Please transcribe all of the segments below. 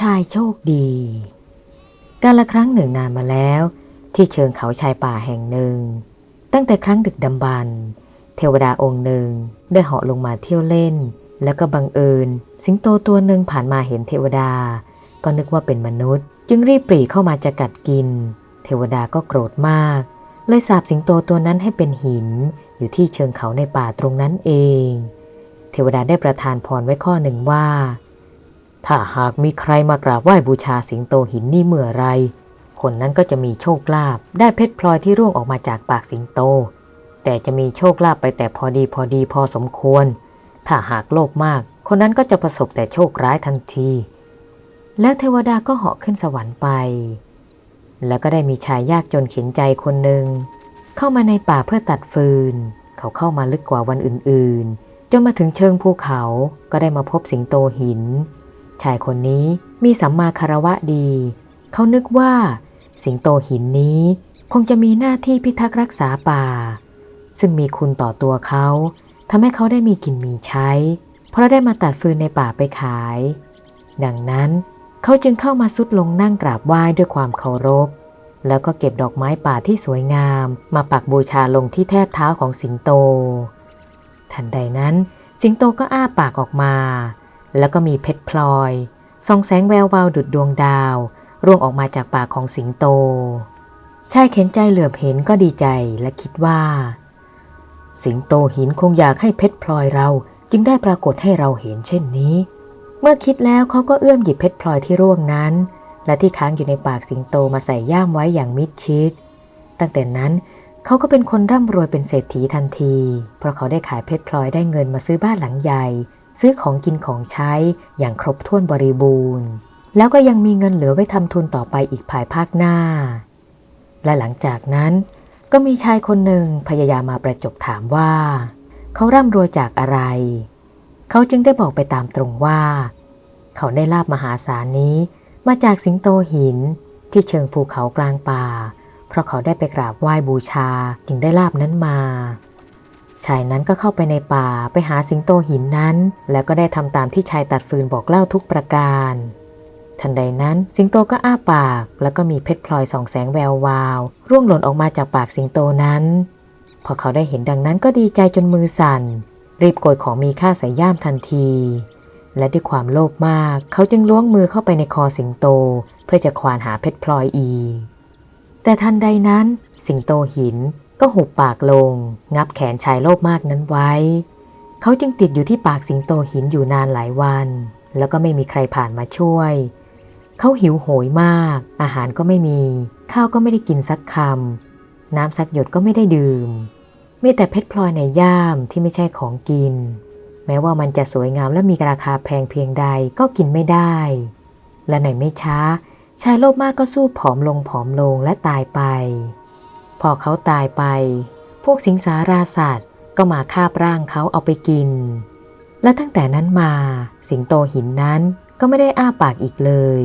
ชายโชคดี กาลครั้งหนึ่งนานมาแล้ว ที่เชิงเขาชายป่าแห่งหนึ่ง ตั้งแต่ครั้งดึกดำบรรเทวดาองค์หนึ่งได้เหาะลงมาเที่ยวเล่น แล้วก็บังเอิญ สิงโตตัวหนึ่งผ่านมาเห็นเทวดา ก็นึกว่าเป็นมนุษย์ จึงรีบปรีเข้ามาจะกัดกิน เทวดาก็โกรธมาก เลยสาบสิงโตตัวนั้นให้เป็นหิน อยู่ที่เชิงเขาในป่าตรงนั้นเอง เทวดาได้ประทานพรไว้ข้อหนึ่งว่า ถ้าหากมีใครมากราบไหว้บูชาสิงโตหินนี่เมื่อไร คนนั้นก็จะมีโชคลาภได้เพชรพลอยที่ร่วงออกมาจากปากสิงโต แต่จะมีโชคลาภไปแต่พอดีพอดีพอสมควร ถ้าหากโลภมาก คนนั้นก็จะประสบแต่โชคร้ายทันที แล้วเทวดาก็เหาะขึ้นสวรรค์ไป แล้วก็ได้มีชายยากจนเข็นใจคนหนึ่งเข้ามาในป่าเพื่อตัดฟืน เขาเข้ามาลึกกว่าวันอื่นๆ จนมาถึงเชิงภูเขาก็ได้มาพบสิงโตหิน ชายคนนี้มีสัมมาคารวะดี เขานึกว่า สิงโตหินนี้คงจะมีหน้าที่พิทักษ์รักษาป่า ซึ่งมีคุณต่อตัวเขาทำให้เขาได้มีกินมีใช้ เพราะได้มาตัดฟืนในป่าไปขาย ดังนั้นเขาจึงเข้ามาสุดลงนั่งกราบไหว้ด้วยความเคารพ แล้วก็เก็บดอกไม้ป่าที่สวยงาม มาปักบูชาลงที่แทบเท้าของสิงโต ทันใดนั้น สิงโตก็อ้าปากออกมา แล้วก็มีเพชรพลอยส่องแสงแวววาวดุดดวงดาว ร่วงออกมาจากปากของสิงโต ชายเข็นใจเหลือบเห็นก็ดีใจและคิดว่า สิงโตหินคงอยากให้เพชรพลอยเราจึงได้ปรากฏให้เราเห็นเช่นนี้ เมื่อคิดแล้วเขาก็เอื้อมหยิบเพชรพลอยที่ร่วงนั้น และที่ค้างอยู่ในปากสิงโตมาใส่ย่ามไว้อย่างมิดชิด ตั้งแต่นั้นเขาก็เป็นคนร่ำรวยเป็นเศรษฐีทันที เพราะเขาได้ขายเพชรพลอยได้เงินมาซื้อบ้านหลังใหญ่ ซื้อของกินของใช้อย่างครบถ้วนบริบูรณ์ แล้วก็ยังมีเงินเหลือไว้ทำทุนต่อไปอีกภายภาคหน้า และหลังจากนั้น ก็มีชายคนหนึ่งพยายามมาประจบถามว่า เขาร่ำรวยจากอะไร เขาจึงได้บอกไปตามตรงว่า เขาได้ลาบมหาศาลนี้มาจากสิงโตหินที่เชิงภูเขากลางป่า เพราะเขาได้ไปกราบไหว้บูชาจึงได้ลาบนั้นมา ชายนั้นก็เข้าไปในป่าไปหาสิงโตหินนั้น แล้วก็ได้ทำตามที่ชายตัดฟืนบอกเล่าทุกประการ ทันใดนั้นสิงโตก็อ้าปาก แล้วก็มีเพชรพลอยส่องแสงแวววาว ร่วงหล่นออกมาจากปากสิงโตนั้น พอเขาได้เห็นดังนั้นก็ดีใจจนมือสั่น รีบโกยของมีค่าใส่ย่ามทันที และด้วยความโลภมาก เขาจึงล้วงมือเข้าไปในคอสิงโต เพื่อจะควานหาเพชรพลอยอี แต่ทันใดนั้น สิงโตหิน ก็หุบปากลง งับแขนชายโลภมากนั้นไว้ เขาจึงติดอยู่ที่ปากสิงโตหินอยู่นานหลายวัน แล้วก็ไม่มีใครผ่านมาช่วย เขาหิวโหยมาก อาหารก็ไม่มี ข้าวก็ไม่ได้กินสักคำน้ำสักหยดก็ไม่ได้ดื่ม มีแต่เพชรพลอยในย่ามที่ไม่ใช่ของกิน แม้ว่ามันจะสวยงามและมีราคาแพงเพียงใดก็กินไม่ได้ และในไม่ช้า ชายโลภมากก็สู้ผอมลงผอมลงและตายไป พอเขาตายไป พวกสิงสาราสัตว์ก็มาคาบร่างเขาเอาไปกิน และตั้งแต่นั้นมาสิงโตหินนั้นก็ไม่ได้อ้าปากอีกเลย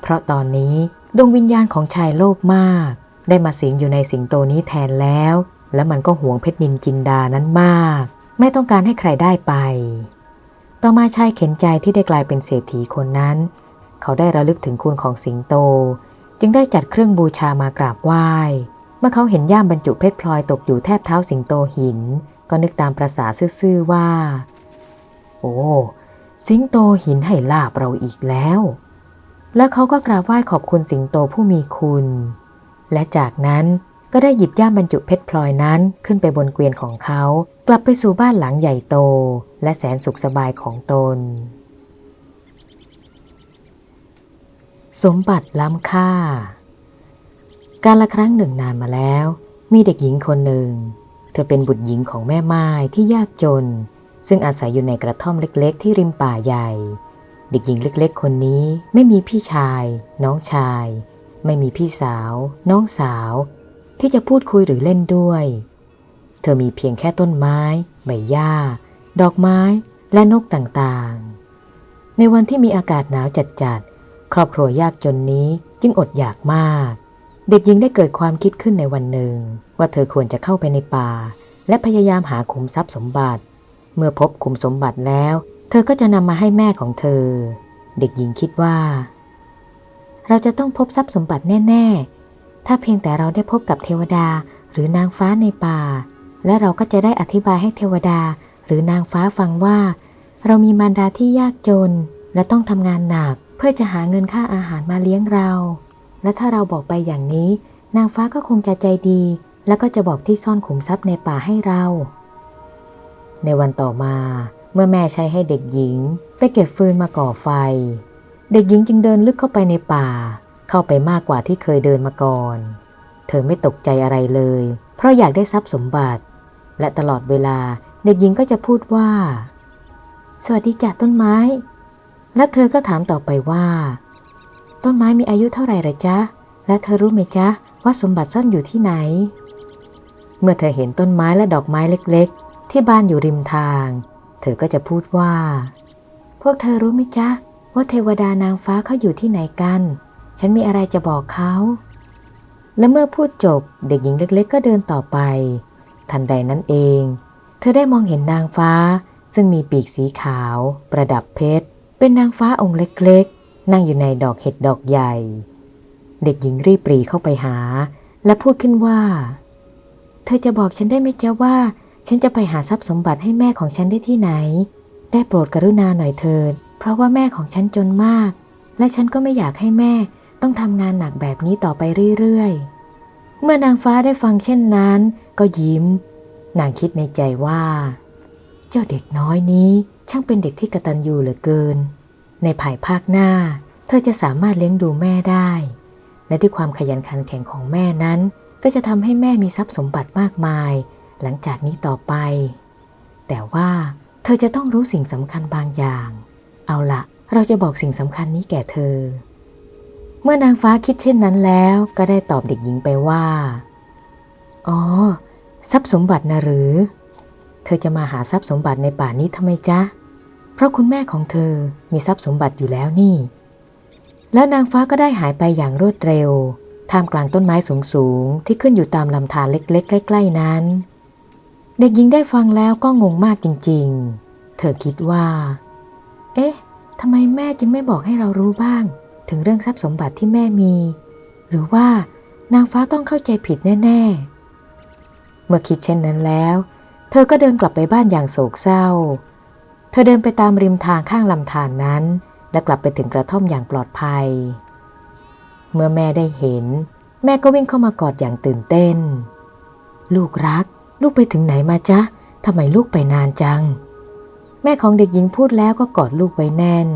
เพราะตอนนี้ดวงวิญญาณของชายโลภมาก ได้มาสิงอยู่ในสิงโตนี้แทนแล้ว และมันก็หวงเพชรนินจินดานั้นมาก ไม่ต้องการให้ใครได้ไป ต่อมาชายเข็นใจที่ได้กลายเป็นเศรษฐีคนนั้น เขาได้ระลึกถึงคุณของสิงโต จึงได้จัดเครื่องบูชามากราบไหว้ มื่อเขาเห็นย่ามบรรจุเพชรพลอยตกอยู่แทบเท้าสิงโตหิน ก็นึกตามประษาซื่อๆว่า โอ้สิงโตหินให้ลาบเราอีกแล้ว แล้วเขาก็กราบไหว้ขอบคุณสิงโตผู้มีคุณ และจากนั้นก็ได้หยิบย่ามบรรจุเพชรพลอยนั้นขึ้นไปบนเกวียนของเขา กลับไปสู่บ้านหลังใหญ่โต และแสนสุขสบายของตน สมบัติล้ำค่า การละครั้งหนึ่งนานมาแล้ว มีเด็กหญิงคนหนึ่ง เธอเป็นบุตรหญิงของแม่ไม้ที่ยากจน ซึ่งอาศัยอยู่ในกระท่อมเล็กๆ ที่ริมป่าใหญ่ เด็กหญิงเล็กๆ คนนี้ไม่มีพี่ชาย น้องชาย ไม่มีพี่สาว น้องสาว ที่จะพูดคุยหรือเล่นด้วย เธอมีเพียงแค่ต้นไม้ ใบหญ้า ดอกไม้และนกต่างๆ ในวันที่มีอากาศหนาวจัดๆ ครอบครัวยากจนนี้จึงอดอยากมาก เด็กหญิงได้เกิดความคิดขึ้นในวันหนึ่ง ว่าเธอควรจะเข้าไปในป่า และพยายามหาขุมทรัพย์สมบัติ เมื่อพบขุมสมบัติแล้ว เธอก็จะนำมาให้แม่ของเธอ เด็กหญิงคิดว่า เราจะต้องพบทรัพย์สมบัติแน่ ๆ ถ้าเพียงแต่เราได้พบกับเทวดาหรือนางฟ้าในป่า และเราก็จะได้อธิบายให้เทวดา หรือนางฟ้าฟังว่า เรามีมารดาที่ยากจน และต้องทำงานหนัก เพื่อจะหาเงินค่าอาหารมาเลี้ยงเรา และถ้าเราบอกไปอย่างนี้ นางฟ้าก็คงจะใจดี แล้วก็จะบอกที่ซ่อนขุมทรัพย์ในป่าให้เรา ในวันต่อมาเมื่อแม่ใช้ให้เด็กหญิง ไปเก็บฟืนมาก่อไฟ เด็กหญิงจึงเดินลึกเข้าไปในป่า เข้าไปมากกว่าที่เคยเดินมาก่อน เธอไม่ตกใจอะไรเลย เพราะอยากได้ทรัพย์สมบัติ และตลอดเวลาเด็กหญิงก็จะพูดว่า สวัสดีจ้ะต้นไม้ และเธอก็ถามต่อไปว่า ต้นไม้มีอายุเท่าไหร่ละจ๊ะ และเธอรู้ไหมจ๊ะ ว่าสมบัติซ่อนอยู่ที่ไหน เมื่อเธอเห็นต้นไม้และดอกไม้เล็กๆ ที่บ้านอยู่ริมทาง เธอก็จะพูดว่า พวกเธอรู้ไหมจ๊ะ ว่าเทวดานางฟ้าเขาอยู่ที่ไหนกัน ฉันมีอะไรจะบอกเขา และเมื่อพูดจบเด็กหญิงเล็กๆ ก็เดินต่อไป ทันใดนั้นเอง เธอได้มองเห็นนางฟ้า ซึ่งมีปีกสีขาว ประดับเพชร เป็นนางฟ้าองค์เล็กๆ นั่งอยู่ในดอกเห็ดดอกใหญ่ เด็กหญิงรีบปรีเข้าไปหา และพูดขึ้นว่า เธอจะบอกฉันได้ไหมจ๊ะว่า ฉันจะไปหาทรัพย์สมบัติให้แม่ของฉันได้ที่ไหน ได้โปรดกรุณาหน่อยเถิด เพราะว่าแม่ของฉันจนมาก และฉันก็ไม่อยากให้แม่ต้องทำงานหนักแบบนี้ต่อไปเรื่อยๆ เมื่อนางฟ้าได้ฟังเช่นนั้น ก็ยิ้ม นางคิดในใจว่า เจ้าเด็กน้อยนี้ช่างเป็นเด็กที่กระตันยูเหลือเกิน ในภายภาคหน้า เธอจะสามารถเลี้ยงดูแม่ได้ และด้วยความขยันขันแข็งของแม่นั้น ก็จะทำให้แม่มีทรัพย์สมบัติมากมาย หลังจากนี้ต่อไป แต่ว่าเธอจะต้องรู้สิ่งสำคัญบางอย่าง เอาละเราจะบอกสิ่งสำคัญนี้แก่เธอ เมื่อนางฟ้าคิดเช่นนั้นแล้วก็ได้ตอบเด็กหญิงไปว่า อ๋อ ทรัพย์สมบัตินะหรือ เธอจะมาหาทรัพย์สมบัติในป่านี้ทำไมจ๊ะเพราะคุณแม่ของเธอมีทรัพย์สมบัติอยู่แล้วนี่ แล้วนางฟ้าก็ได้หายไปอย่างรวดเร็ว ท่ามกลางต้นไม้สูงๆที่ขึ้นอยู่ตามลำธารเล็ก ๆ ใกล้ ๆ นั้น เด็กหญิงได้ฟังแล้วก็งงมากจริง ๆ เธอคิดว่า เอ๊ะทำไมแม่จึงไม่บอกให้เรารู้บ้าง ถึงเรื่องทรัพย์สมบัติที่แม่มี หรือว่านางฟ้าต้องเข้าใจผิดแน่ ๆ เมื่อคิดเช่นนั้นแล้ว เธอก็เดินกลับไปบ้านอย่างโศกเศร้า เธอเดินไปตามริมทางข้างลำธารนนั้น และกลับไปถึงกระท่อมอย่างปลอดภัย เมื่อแม่ได้เห็น แม่ก็วิ่งเข้ามากอดอย่างตื่นเต้น ลูกรัก ลูกไปถึงไหนมาจ๊ะทำไมลูกไปนานจัง แม่ของเด็กหญิงพูดแล้วก็กอดลูกไว้แน่น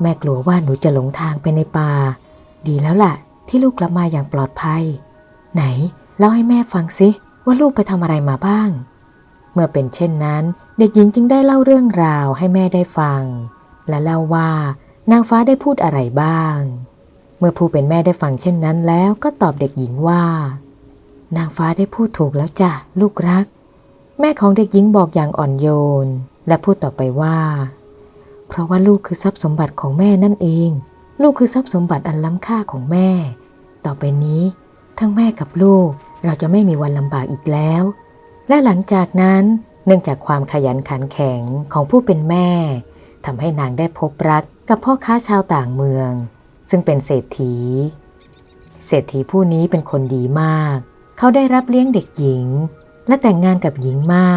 แม่กลัวว่าหนูจะหลงทางไปในป่า ดีแล้วล่ะ ที่ลูกกลับมาอย่างปลอดภัย ไหนเล่าให้แม่ฟังสิว่าลูกไปทำอะไรมาบ้าง มื่อเป็นเช่นนั้น เด็กหญิงจึงได้เล่าเรื่องราวให้แม่ได้ฟัง และเล่าว่านางฟ้าได้พูดอะไรบ้าง เมื่อผู้เป็นแม่ได้ฟังเช่นนั้นแล้วก็ตอบเด็กหญิงว่า นางฟ้าได้พูดถูกแล้วจ้ะลูกรัก แม่ของเด็กหญิงบอกอย่างอ่อนโยน และพูดต่อไปว่า เพราะว่าลูกคือทรัพย์สมบัติของแม่นั่นเอง ลูกคือทรัพย์สมบัติอันล้ำค่าของแม่ ต่อไปนี้ ทั้งแม่กับลูกเราจะไม่มีวันลำบากอีกแล้ว และหลังจากนั้นเนื่องจากความขยันขันแข็งของผู้เป็นแม่ทำให้นางได้พบรักกับพ่อค้าชาวต่างเมือง ซึ่งเป็นเศรษฐี เศรษฐีผู้นี้เป็นคนดีมาก เขาได้รับเลี้ยงเด็กหญิง และแต่งงานกับหญิงไม้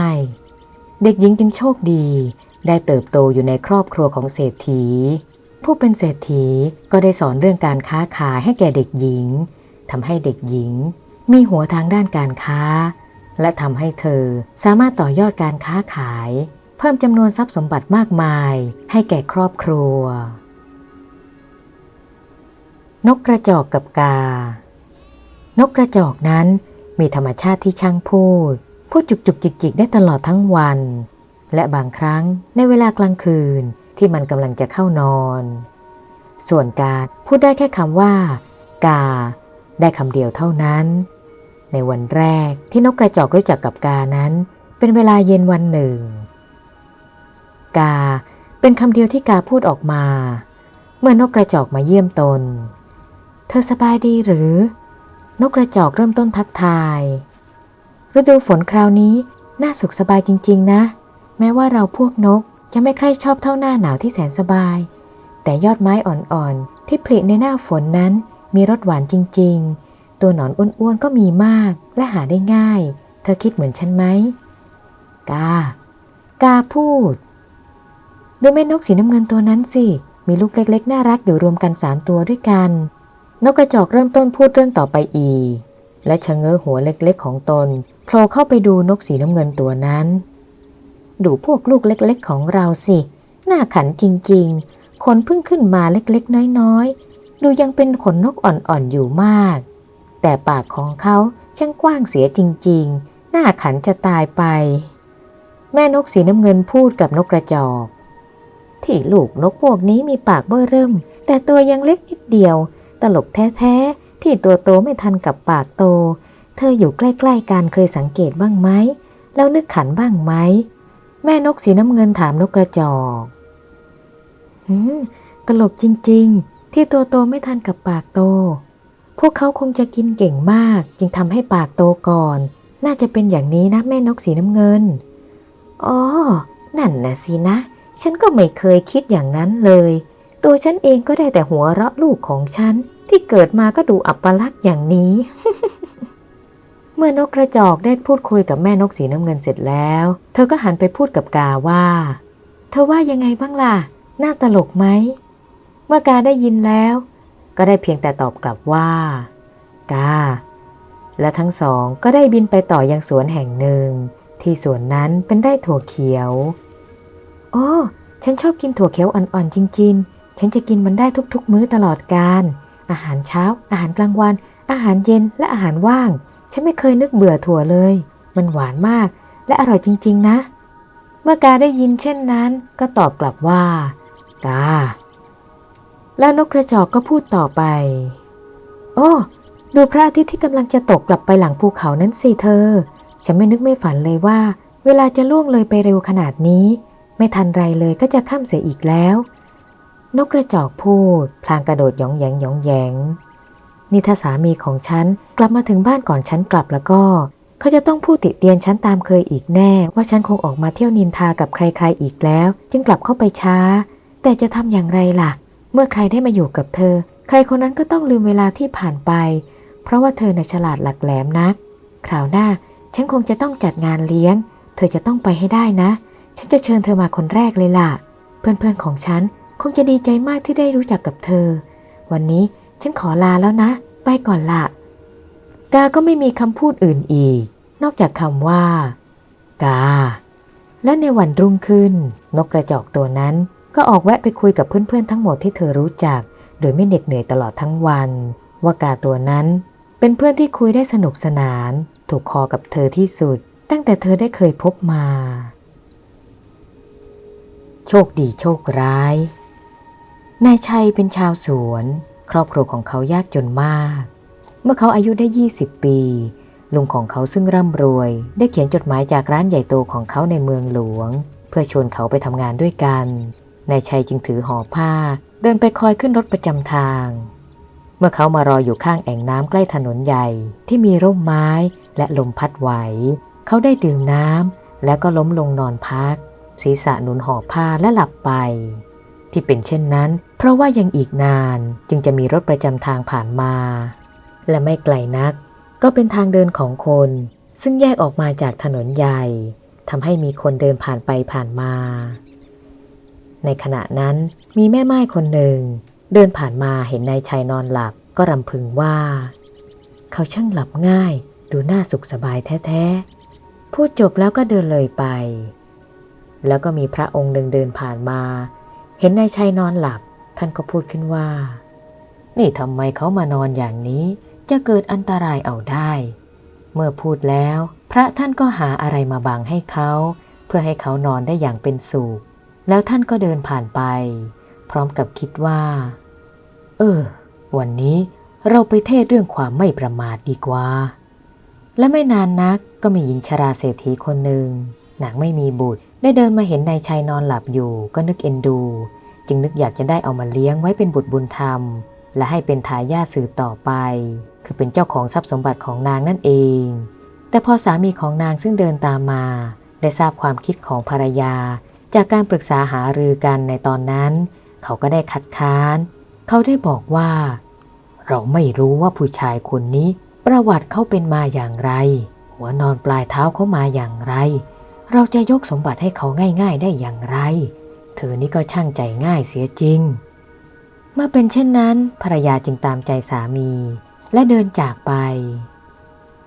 เด็กหญิงจึงโชคดี ได้เติบโตอยู่ในครอบครัวของเศรษฐี ผู้เป็นเศรษฐีก็ได้สอนเรื่องการค้าขายให้แก่เด็กหญิงทำให้เด็กหญิง มีหัวทางด้านการค้า และทำให้เธอสามารถต่อยอดการค้าขาย เพิ่มจำนวนทรัพย์สมบัติมากมาย ให้แก่ครอบครัว นกกระจอกกับกา นกกระจอกนั้นมีธรรมชาติที่ช่างพูด พูดจุกจุกจิกจิกได้ตลอดทั้งวัน และบางครั้งในเวลากลางคืนที่มันกำลังจะเข้านอน ส่วนกาพูดได้แค่คำว่า กา ได้คำเดียวเท่านั้น ในวันแรกที่นกกระจอกรู้จักกับกานั้น เป็นเวลาเย็นวันหนึ่ง กาเป็นคำเดียวที่กาพูดออกมา เมื่อนกกระจอกมาเยี่ยมตน เธอสบายดีหรือ นกกระจอกเริ่มต้นทักทาย ฤดูฝนคราวนี้น่าสุขสบายจริง ๆ นะ แม้ว่าเราพวกนกจะไม่ใคร่ชอบเท่าหน้าหนาวที่แสนสบายแแต่ยอดไม้อ่อนๆ ที่ผลิในหน้าฝนนั้นมีรสหวานจริง ๆ ตัวหนอนอ้วนๆก็มีมากและหาได้ง่าย เธอคิดเหมือนฉันไหม กา กาพูด ดูแม่นกสีน้ำเงินตัวนั้นสิ มีลูกเล็กๆ น่ารักอยู่รวมกันสามตัวด้วยกัน นกกระจอกเริ่มต้นพูดเรื่องต่อไปอีก และชะเง้อหัวเล็กๆ ของตนโผล่เข้าไปดูนกสีน้ำเงินตัวนั้น ดูพวกลูกเล็กๆ ของเราสิ น่าขันจริงๆ ขนเพิ่งขึ้นมาเล็กๆ น้อยๆ ดูยังเป็นขนนกอ่อนๆ อยู่มาก แต่ปากของเขาช่างกว้างเสียจริงๆน่าขันจะตายไป แม่นกสีน้ำเงินพูดกับนกกระจอก ที่ลูกนกพวกนี้มีปากเบ้อเริ่ม แต่ตัวยังเล็กนิดเดียว ตลกแท้ๆ ที่ตัวโตไม่ทันกับปากโต เธออยู่ใกล้ๆกันเคยสังเกตบ้างไหม แล้วนึกขันบ้างไหม แม่นกสีน้ำเงินถามนกกระจอกหืมตลกจริงๆ ที่ตัวโตไม่ทันกับปากโต พวกเขาคงจะกินเก่งมาก จึงทำให้ปากโตก่อน น่าจะเป็นอย่างนี้นะแม่นกสีน้ำเงิน อ๋อ นั่นนะสินะ ฉันก็ไม่เคยคิดอย่างนั้นเลย ตัวฉันเองก็ได้แต่หัวเราะลูกของฉัน ที่เกิดมาก็ดูอัปลักษณ์อย่างนี้ เมื่อนกกระจอกได้พูดคุยกับแม่นกสีน้ำเงินเสร็จแล้ว เธอก็หันไปพูดกับกาว่า เธอว่ายังไงบ้างล่ะ น่าตลกไหม เมื่อกาได้ยินแล้ว ก็ได้เพียงแต่ตอบกลับว่ากาและทั้งสองก็ได้บินไปต่อยังสวนแห่งหนึ่ง ที่สวนนั้นเป็นไร่ถั่วเขียวโอ้ฉันชอบกินถั่วเขียวอ่อนๆจริง ๆ ฉันจะกินมันได้ทุกๆ มื้อตลอดกาลอาหารเช้า อาหารกลางวัน อาหารเย็นและอาหารว่าง ฉันไม่เคยนึกเบื่อถั่วเลย มันหวานมาก และอร่อยจริง ๆ นะ เมื่อกาได้ยินเช่นนั้น ก็ตอบกลับว่า กา แล้วนกกระจอกก็พูดต่อไป โอ้ ดูพระอาทิตย์ที่กำลังจะตกกลับไปหลังภูเขานั้นสิเธอ ฉันไม่นึกไม่ฝันเลยว่า เวลาจะล่วงเลยไปเร็วขนาดนี้ ไม่ทันไรเลยก็จะค่ำเสียอีกแล้ว นกกระจอกพูด พลางกระโดดหยองแยงหยองแยงนี่ถ้าสามีของฉันกลับมาถึงบ้านก่อนฉันกลับแล้วก็ เขาจะต้องพูดติเตียนฉันตามเคยอีกแน่ ว่าฉันคงออกมาเที่ยวนินทากับใครๆอีกแล้ว จึงกลับเข้าไปช้า แต่จะทำอย่างไรล่ะ เมื่อใครได้มาอยู่กับเธอ ใครคนนั้นก็ต้องลืมเวลาที่ผ่านไป เพราะว่าเธอน่ะฉลาดหลักแหลมนักคราวหน้า ฉันคงจะต้องจัดงานเลี้ยง เธอจะต้องไปให้ได้นะ ฉันจะเชิญเธอมาคนแรกเลยล่ะ เพื่อนๆของฉันคงจะดีใจมากที่ได้รู้จักกับเธอ วันนี้ฉันขอลาแล้วนะ ไปก่อนละกาก็ไม่มีคำพูดอื่นอีก นอกจากคำว่า กา และในวันรุ่งขึ้น นกกระจอกตัวนั้น ก็ออกแวะไปคุยกับเพื่อนๆทั้งหมดที่เธอรู้จัก โดยไม่เหน็ดเหนื่อยตลอดทั้งวัน ว่ากาตัวนั้น เป็นเพื่อนที่คุยได้สนุกสนาน ถูกคอกับเธอที่สุด ตั้งแต่เธอได้เคยพบมา โชคดีโชคร้ายนายชัยเป็นชาวสวน ครอบครัวของเขายากจนมาก เมื่อเขาอายุได้ 20 ปี ลุงของเขาซึ่งร่ำรวย ได้เขียนจดหมายจากร้านใหญ่โตของเขาในเมืองหลวง เพื่อชวนเขาไปทำงานด้วยกัน นายชัยจึงถือห่อผ้า เดินไปคอยขึ้นรถประจำทาง เมื่อเขามารออยู่ข้างแอ่งน้ำใกล้ถนนใหญ่ที่มีร่มไม้และลมพัดไหว เขาได้ดื่มน้ำแล้วก็ล้มลงนอนพัก ศีรษะหนุนห่อผ้าและหลับไป ที่เป็นเช่นนั้น เพราะว่ายังอีกนานจึงจะมีรถประจำทางผ่านมา และไม่ไกลนัก ก็เป็นทางเดินของคน ซึ่งแยกออกมาจากถนนใหญ่ทำให้มีคนเดินผ่านไปผ่านมา ในขณะนั้นมีแม่ไม้คนหนึ่ง เดินผ่านมาเห็นนายชายนอนหลับก็รำพึงว่า เขาช่างหลับง่าย ดูน่าสุขสบายแท้ๆ พูดจบแล้วก็เดินเลยไป แล้วก็มีพระองค์หนึ่งเดินผ่านมา เห็นนายชัยนอนหลับ ท่านก็พูดขึ้นว่า นี่ทำไมเขามานอนอย่างนี้จะเกิดอันตรายเอาได้ เมื่อพูดแล้ว พระท่านก็หาอะไรมาบังให้เขา เพื่อให้เขานอนได้อย่างเป็นสุข แล้วท่านก็เดินผ่านไป พร้อมกับคิดว่า เออ วันนี้เราไปเทศเรื่องความไม่ประมาทดีกว่า และไม่นานนักก็มีหญิงชราเศรษฐีคนหนึ่งนางไม่มีบุตรได้เดินมาเห็นนายชายนอนหลับอยู่ก็นึกเอ็นดู จึงนึกอยากจะได้เอามาเลี้ยงไว้เป็นบุตรบุญธรรม และให้เป็นทายาทสืบต่อไป คือเป็นเจ้าของทรัพย์สมบัติของนางนั่นเอง แต่พอสามีของนางซึ่งเดินตามมา ได้ทราบความคิดของภรรยา จากการปรึกษาหารือกันในตอนนั้น เขาก็ได้คัดค้าน เขาได้บอกว่า เราไม่รู้ว่าผู้ชายคนนี้ ประวัติเขาเป็นมาอย่างไร หัวนอนปลายเท้าเขามาอย่างไร เราจะยกสมบัติให้เขาง่าย ๆได้อย่างไร เธอนี่ก็ช่างใจง่ายเสียจริง เมื่อเป็นเช่นนั้นภรรยาจึงตามใจสามี และเดินจากไป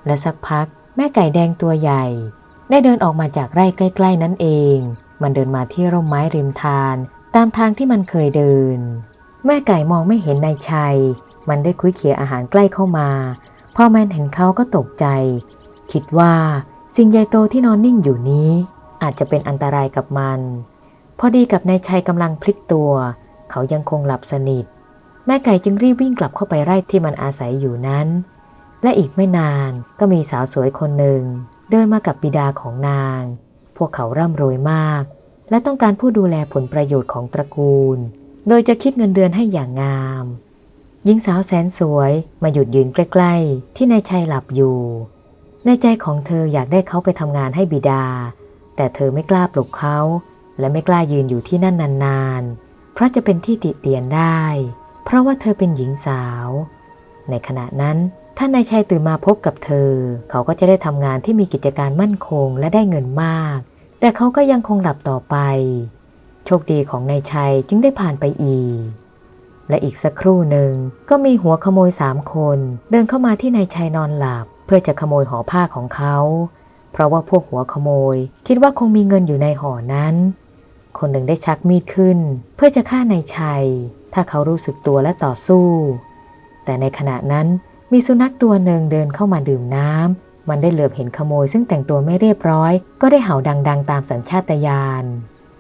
และสักพักแม่ไก่แดงตัวใหญ่ ได้เดินออกมาจากไร่ใกล้ ๆ นั่นเอง มันเดินมาที่ร่มไม้ริมทาน ตามทางที่มันเคยเดิน แม่ไก่มองไม่เห็นนายชัย มันได้คุยเขียอาหารใกล้เข้ามาพ่อแมนเห็นเขาก็ตกใจ คิดว่าสิ่งใหญ่โตที่นอนนิ่งอยู่นี้ อาจจะเป็นอันตรายกับมัน พอดีกับนายชัยกำลังพลิกตัว เขายังคงหลับสนิท แม่ไก่จึงรีบวิ่งกลับเข้าไปไร่ที่มันอาศัยอยู่นั้น และอีกไม่นานก็มีสาวสวยคนหนึ่ง เดินมากับบิดาของนาง พวกเขาร่ำรวยมาก และต้องการผู้ดูแลผลประโยชน์ของตระกูล โดยจะคิดเงินเดือนให้อย่างงาม หญิงสาวแสนสวยมาหยุดยืนใกล้ๆ ที่นายชัยหลับอยู่ ในใจของเธออยากได้เขาไปทำงานให้บิดา แต่เธอไม่กล้าปลุกเขา และไม่กล้ายืนอยู่ที่นั่นนานๆ เพราะจะเป็นที่ติเตียนได้ เพราะว่าเธอเป็นหญิงสาว ในขณะนั้นถ้านายชัยตื่นมาพบกับเธอ เขาก็จะได้ทำงานที่มีกิจการมั่นคงและได้เงินมาก แต่เขาก็ยังคงหลับต่อไป โชคดีของนายชัยจึงได้ผ่านไปอีก และอีกสักครู่หนึ่งก็มีหัวขโมยสามคน เดินเข้ามาที่นายชัยนอนหลับ เพื่อจะขโมยห่อผ้าของเขา เพราะว่าพวกหัวขโมย คิดว่าคงมีเงินอยู่ในห่อนั้น คนหนึ่งได้ชักมีดขึ้น เพื่อจะฆ่านายชัย ถ้าเขารู้สึกตัวและต่อสู้ แต่ในขณะนั้นมีสุนัขตัวหนึ่งเดินเข้ามาดื่มน้ำ มันได้เหลือบเห็นขโมยซึ่งแต่งตัวไม่เรียบร้อย ก็ได้เห่าดังๆ ตามสัญชาตญาณ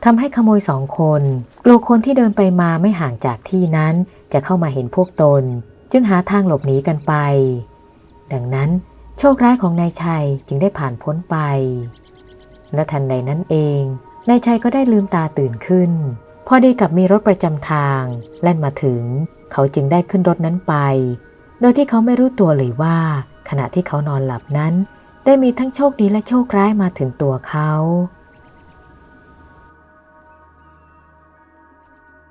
ทำให้ขโมยสองคนกลัวคนที่เดินไปมาไม่ห่างจากที่นั้น จะเข้ามาเห็นพวกตน จึงหาทางหลบหนีกันไป ดังนั้นโชคร้ายของนายชัยจึงได้ผ่านพ้นไปและทันใดนั้นเองนายชัยก็ได้ลืมตาตื่นขึ้น พอดีกับมีรถประจำทางแล่นมาถึง เขาจึงได้ขึ้นรถนั้นไป โดยที่เขาไม่รู้ตัวเลยว่า ขณะที่เขานอนหลับนั้น ได้มีทั้งโชคดีและโชคร้ายมาถึงตัวเขา